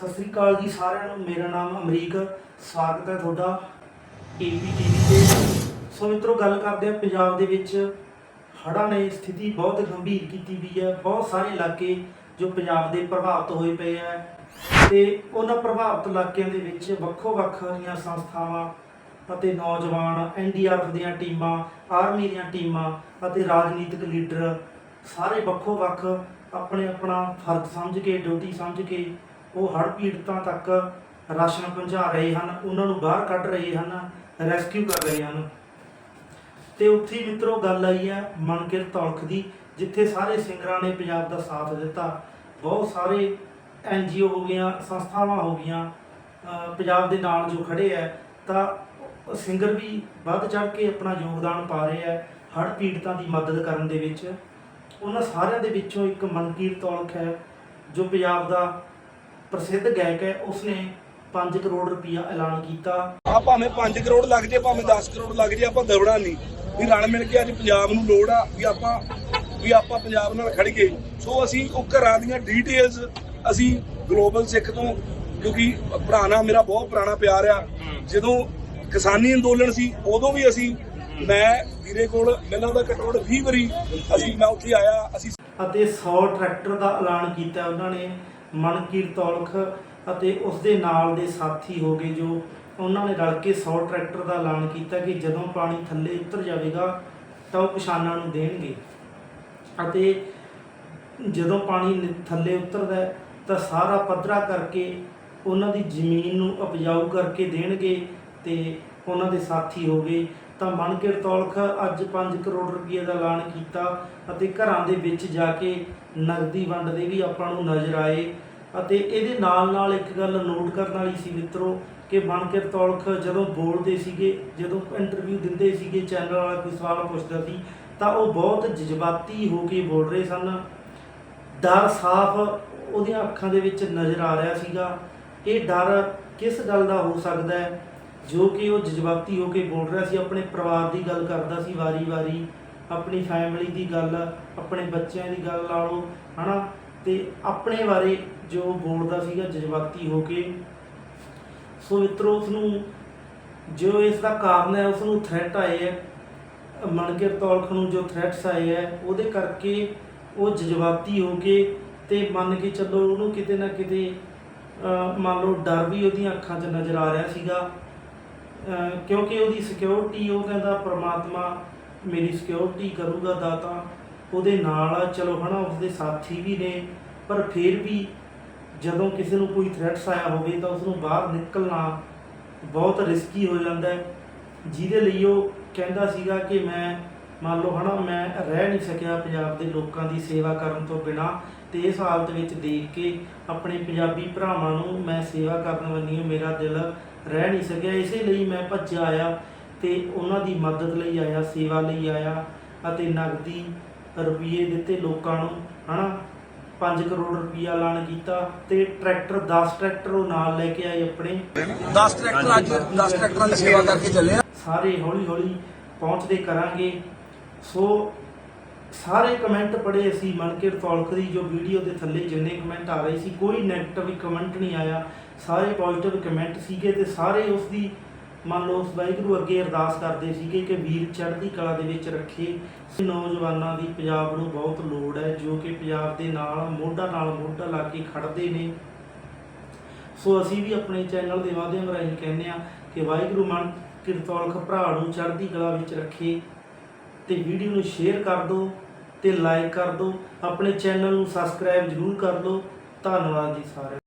ਸਤਿ ਸ੍ਰੀ ਅਕਾਲ ਜੀ ਸਾਰਿਆਂ ਨੂੰ। ਮੇਰਾ ਨਾਮ ਅਮਰੀਕ, ਸਵਾਗਤ ਹੈ ਤੁਹਾਡਾ ਏਪੀ ਟੀਵੀ ਤੇ। ਸੋ ਮਿੱਤਰੋ, ਗੱਲ ਕਰਦੇ ਆ ਪੰਜਾਬ ਦੇ ਵਿੱਚ। ਹੜ੍ਹਾਂ ਨੇ ਸਥਿਤੀ ਬਹੁਤ ਗੰਭੀਰ ਕੀਤੀ ਵੀ ਹੈ। ਬਹੁਤ ਸਾਰੇ ਇਲਾਕੇ ਜੋ ਪੰਜਾਬ ਦੇ ਪ੍ਰਭਾਵਿਤ ਹੋਏ ਪਏ ਆ ਤੇ ਉਹਨਾਂ ਪ੍ਰਭਾਵਿਤ ਇਲਾਕਿਆਂ ਦੇ ਵਿੱਚ ਵੱਖੋ ਵੱਖਰੀਆਂ ਸੰਸਥਾਵਾਂ ਅਤੇ ਨੌਜਵਾਨ ਐਨਡੀਆਰਐਫ ਦੀਆਂ ਟੀਮਾਂ, ਆਰਮੀ ਦੀਆਂ ਟੀਮਾਂ ਅਤੇ ਰਾਜਨੀਤਿਕ ਲੀਡਰ ਸਾਰੇ ਵੱਖੋ ਵੱਖ ਆਪਣੇ ਆਪਣਾ ਫਰਜ਼ ਸਮਝ ਕੇ, ਡਿਊਟੀ ਸਮਝ ਕੇ ਉਹ ਹੜ੍ਹ ਪੀੜਤਾਂ ਤੱਕ ਰਾਸ਼ਨ ਪਹੁੰਚਾ ਰਹੇ ਹਨ, ਉਹਨਾਂ ਨੂੰ ਬਾਹਰ ਕੱਢ ਰਹੇ ਹਨ ਰੈਸਕਿਊ ਕਰ ਰਹੇ ਹਨ। ਤੇ ਉੱਥੇ ਹੀ ਮਿੱਤਰੋ ਗੱਲ ਆਈ ਹੈ ਮਨਕਿਰ ਤੌਲਖ ਦੀ, ਜਿੱਥੇ ਸਾਰੇ ਸਿੰਗਰਾਂ ਨੇ ਪੰਜਾਬ ਦਾ ਸਾਥ ਦਿੱਤਾ। ਬਹੁਤ ਸਾਰੇ ਐਨਜੀਓ ਹੋ ਗਈਆਂ, ਸੰਸਥਾਵਾਂ ਹੋ ਗਈਆਂ ਪੰਜਾਬ ਦੇ ਨਾਲ ਜੋ ਖੜੇ ਹੈ, ਤਾਂ ਸਿੰਗਰ ਵੀ ਵੱਧ ਚੜ ਕੇ ਆਪਣਾ ਯੋਗਦਾਨ ਪਾ ਰਹੇ ਹੈ ਹੜ੍ਹ ਪੀੜਤਾਂ ਦੀ ਮਦਦ ਕਰਨ ਦੇ ਵਿੱਚ। ਉਹਨਾਂ ਸਾਰਿਆਂ ਦੇ ਵਿੱਚੋਂ ਇੱਕ ਮਨਕੀਰ ਤੌਲਖ ਹੈ, ਜੋ ਪੰਜਾਬ ਦਾ ਪ੍ਰਸਿੱਧ ਗਾਇਕ ਹੈ ਉਸਨੇ 5 ਕਰੋੜ ਰੁਪਇਆ ਐਲਾਨ ਕੀਤਾ। ਆ ਭਾਵੇਂ 5 ਕਰੋੜ ਲੱਗ ਜੇ ਭਾਵੇਂ 10 ਕਰੋੜ ਲੱਗ ਜੇ ਆਪਾਂ ਦਬੜਾ ਨਹੀਂ। ਵੀ ਰਲ ਮਿਲ ਕੇ ਅੱਜ ਪੰਜਾਬ ਨੂੰ ਲੋੜ ਆ ਵੀ ਆਪਾਂ ਵੀ ਆਪਾਂ ਪੰਜਾਬ ਨਾਲ ਖੜੀਏ ਸੋ ਅਸੀਂ ਉਹ ਘਰਾਂ ਦੀਆਂ ਡੀਟੇਲਸ ਅਸੀਂ ਗਲੋਬਲ ਸਿੱਖ ਤੋਂ ਕਿਉਂਕਿ ਪੁਰਾਣਾ ਮੇਰਾ ਬਹੁਤ ਪੁਰਾਣਾ ਪਿਆਰ ਆ। ਜਦੋਂ ਕਿਸਾਨੀ ਅੰਦੋਲਨ ਸੀ ਉਦੋਂ ਵੀ ਅਸੀਂ ਮੈਂ ਵੀਰੇ ਕੋਲ ਮੈਨੂੰ ਦਾ ਘੱਟੋ ਘੱਟ 20 ਵਾਰੀ ਅਸੀਂ ਮੈਂ ਉੱਥੇ ਆਇਆ ਅਸੀਂ ਅਤੇ 100 ਟਰੈਕਟਰ ਦਾ ਐਲਾਨ ਕੀਤਾ ਉਹਨਾਂ ਨੇ। ਮਨਕੀਰ ਤੌਲਖ ਅਤੇ ਉਸ ਦੇ ਨਾਲ ਦੇ ਸਾਥੀ ਹੋ ਗਏ ਜੋ ਉਹਨਾਂ ਨੇ ਰਲ ਕੇ 100 ਟਰੈਕਟਰ ਦਾ ਐਲਾਨ ਕੀਤਾ ਕਿ ਜਦੋਂ ਪਾਣੀ ਥੱਲੇ ਉਤਰ ਜਾਵੇਗਾ ਤਾਂ ਉਹ ਕਿਸਾਨਾਂ ਨੂੰ ਦੇਣਗੇ। ਅਤੇ ਜਦੋਂ ਪਾਣੀ ਥੱਲੇ ਉਤਰਦਾ ਤਾਂ ਸਾਰਾ ਪੱਧਰਾ ਕਰਕੇ ਉਹਨਾਂ ਦੀ ਜ਼ਮੀਨ ਨੂੰ ਉਪਜਾਊ ਕਰਕੇ ਦੇਣਗੇ ਤੇ ਉਹਨਾਂ ਦੇ ਸਾਥੀ ਹੋ ਗਏ। ਤਾਂ ਮਨਕਿਰ ਤੌਲਖ ਅੱਜ 5 ਕਰੋੜ ਰੁਪਏ ਦਾ ਐਲਾਨ ਕੀਤਾ ਅਤੇ ਘਰਾਂ ਦੇ ਵਿੱਚ ਜਾ ਕੇ ਨਗਦੀ ਵੰਡਦੇ ਵੀ ਆਪਾਂ ਨੂੰ ਨਜ਼ਰ ਆਏ। ਅਤੇ ਇਹਦੇ ਨਾਲ ਨਾਲ ਇੱਕ ਗੱਲ ਨੋਟ ਕਰਨ ਵਾਲੀ ਸੀ ਮਿੱਤਰੋ ਕਿ ਮਨਕਿਰ ਤੌਲਖ ਜਦੋਂ ਬੋਲਦੇ ਸੀਗੇ, ਜਦੋਂ ਇੰਟਰਵਿਊ ਦਿੰਦੇ ਸੀਗੇ ਚੈਨਲ ਵਾਲਾ ਕੋਈ ਸਵਾਲ ਪੁੱਛਦਾ ਸੀ, ਤਾਂ ਉਹ ਬਹੁਤ ਜਜ਼ਬਾਤੀ ਹੋ ਕੇ ਬੋਲ ਰਹੇ ਸਨ। ਡਰ ਸਾਫ਼ ਉਹਦੀਆਂ ਅੱਖਾਂ ਦੇ ਵਿੱਚ ਨਜ਼ਰ ਆ ਰਿਹਾ ਸੀਗਾ। ਇਹ ਡਰ ਕਿਸ ਗੱਲ ਦਾ ਹੋ ਸਕਦਾ ਹੈ? ਜੋ ਕਿ ਉਹ ਜਜ਼ਬਾਤੀ ਹੋ ਕੇ ਬੋਲ ਰਿਹਾ ਸੀ, ਆਪਣੇ ਪਰਿਵਾਰ ਦੀ ਗੱਲ ਕਰਦਾ ਸੀ ਵਾਰੀ-ਵਾਰੀ ਆਪਣੀ ਫੈਮਿਲੀ ਦੀ ਗੱਲ, ਆਪਣੇ ਬੱਚਿਆਂ ਦੀ ਗੱਲ ਲਾ ਲਓ ਹਨਾ? ਤੇ ਆਪਣੇ ਬਾਰੇ ਜੋ ਬੋਲਦਾ ਸੀਗਾ ਜਜ਼ਬਾਤੀ ਹੋ ਕੇ, ਸੋ ਮਿੱਤਰੋ ਉਸ ਨੂੰ ਜੋ ਇਸ ਦਾ ਕਾਰਨ ਹੈ ਉਸ ਨੂੰ ਥ੍ਰੈਟ ਆਏ ਹੈ ਮਨਕਿਰ ਤੌਲਖ ਨੂੰ ਜੋ ਥ੍ਰੈਟਸ ਆਏ ਹੈ, ਉਹਦੇ ਕਰਕੇ ਉਹ ਜਜ਼ਬਾਤੀ ਹੋ ਕੇ ਤੇ ਮੰਨ ਕੇ ਚੱਲੋ ਉਹਨੂੰ ਕਿਤੇ ਨਾ ਕਿਤੇ ਮੰਨ ਲਓ ਡਰ ਵੀ ਉਹਦੀਆਂ ਅੱਖਾਂ 'ਚ ਨਜ਼ਰ ਆ ਰਿਹਾ ਸੀਗਾ। ਕਿਉਂਕਿ ਉਹਦੀ ਸਿਕਿਉਰਿਟੀ ਉਹ ਕਹਿੰਦਾ ਪ੍ਰਮਾਤਮਾ ਮੇਰੀ ਸਿਕਿਉਰਿਟੀ ਕਰੂਗਾ ਦਾਤਾ। ਉਹਦੇ ਨਾਲ ਆ, ਚਲੋ ਹਨਾ, ਉਸਦੇ ਸਾਥੀ ਵੀ ਨੇ, ਪਰ ਫਿਰ ਵੀ ਜਦੋਂ ਕਿਸੇ ਨੂੰ ਕੋਈ ਥ੍ਰੈਟਸ ਆਇਆ ਹੋਵੇ ਤਾਂ ਉਸ ਨੂੰ ਬਾਹਰ ਨਿਕਲਣਾ ਬਹੁਤ ਰਿਸਕੀ ਹੋ ਜਾਂਦਾ ਹੈ। ਜਿਹਦੇ ਲਈ ਉਹ ਕਹਿੰਦਾ ਸੀਗਾ ਕਿ ਮੈਂ ਮੰਨ ਲਓ ਹਨਾ ਮੈਂ ਰਹਿ ਨਹੀਂ ਸਕਿਆ ਪੰਜਾਬ ਦੇ ਲੋਕਾਂ ਦੀ ਸੇਵਾ ਕਰਨ ਤੋਂ ਬਿਨਾ ਤੇ ਇਸ ਹਾਲਤ ਵਿੱਚ ਦੇਖ ਕੇ ਆਪਣੇ ਪੰਜਾਬੀ ਭਰਾਵਾਂ ਨੂੰ ਮੈਂ ਸੇਵਾ ਕਰਨ ਵੰਨੀ ਮੇਰਾ ਦਿਲ ਰਹਿ ਨਹੀਂ ਸਕਿਆ। ਇਸੇ ਲਈ ਮੈਂ ਭੱਜਿਆ ਆਇਆ ਤੇ ਉਹਨਾਂ ਦੀ ਮਦਦ ਲਈ ਆਇਆ ਸੇਵਾ ਲਈ ਆਇਆ ਅਤੇ ਨਗਦੀ ਰੁਪਏ ਦਿੱਤੇ ਲੋਕਾਂ ਨੂੰ ਹਨਾ। 5 ਕਰੋੜ ਰੁਪਇਆ ਐਲਾਨ ਕੀਤਾ ਤੇ ਟਰੈਕਟਰ 10 ਟਰੈਕਟਰ ਉਹ ਨਾਲ ਲੈ ਕੇ ਆਏ ਆਪਣੇ। 10 ਟਰੈਕਟਰ ਅੱਜ 10 ਟਰੈਕਟਰਾਂ ਦੀ ਸੇਵਾ ਕਰਕੇ ਚੱਲੇ ਆ। ਸਾਰੇ ਹੌਲੀ ਹੌਲੀ ਪਹੁੰਚਦੇ ਕਰਾਂਗੇ। ਸੋ ਸਾਰੇ ਕਮੈਂਟ ਪੜੇ ਅਸੀਂ ਮਨਕਿਰ ਤੌਲਖ ਦੀ, ਜੋ ਵੀਡੀਓ ਦੇ ਥੱਲੇ ਜਿੰਨੇ ਕਮੈਂਟ ਆ ਰਹੇ ਸੀ, ਕੋਈ 네ਗੇਟਿਵ ਕਮੈਂਟ ਨਹੀਂ ਆਇਆ। ਸਾਰੇ ਪੋਜ਼ਿਟਿਵ ਕਮੈਂਟ ਸੀਗੇ ਤੇ ਸਾਰੇ ਉਸ ਦੀ ਮੰਨ ਲਓ, ਉਸ ਵਾਹਿਗੁਰੂ ਅੱਗੇ ਅਰਦਾਸ ਕਰਦੇ ਸੀਗੇ ਕਿ ਵੀਰ ਚੜ੍ਹਦੀ ਕਲਾ ਦੇ ਵਿੱਚ ਰੱਖੇ। ਨੌਜਵਾਨਾਂ ਦੀ ਪੰਜਾਬ ਨੂੰ ਬਹੁਤ ਲੋੜ ਹੈ, ਜੋ ਕਿ ਪੰਜਾਬ ਦੇ ਨਾਲ, ਮੋਢਾ ਨਾਲ ਮੋਢਾ ਲਾ ਕੇ ਖੜਦੇ ਨੇ। ਸੋ ਅਸੀਂ ਵੀ ਆਪਣੇ ਚੈਨਲ ਦੇ ਮਾਧਿਅਮ ਰਾਹੀਂ ਕਹਿੰਦੇ ਆ ਕਿ ਵਾਹਿਗੁਰੂ ਮਨ ਕਿਰਤੌਲਖ ਭਰਾ ਨੂੰ ਚੜ੍ਹਦੀ ਕਲਾ ਵਿੱਚ ਰੱਖੇ। ਤੇ ਵੀਡੀਓ ਨੂੰ ਸ਼ੇਅਰ ਕਰ ਦਿਓ ਤੇ ਲਾਈਕ ਕਰ ਦਿਓ। ਆਪਣੇ ਚੈਨਲ ਨੂੰ ਸਬਸਕ੍ਰਾਈਬ ਜ਼ਰੂਰ ਕਰ ਦਿਓ। ਧੰਨਵਾਦ ਜੀ ਸਾਰਿਆਂ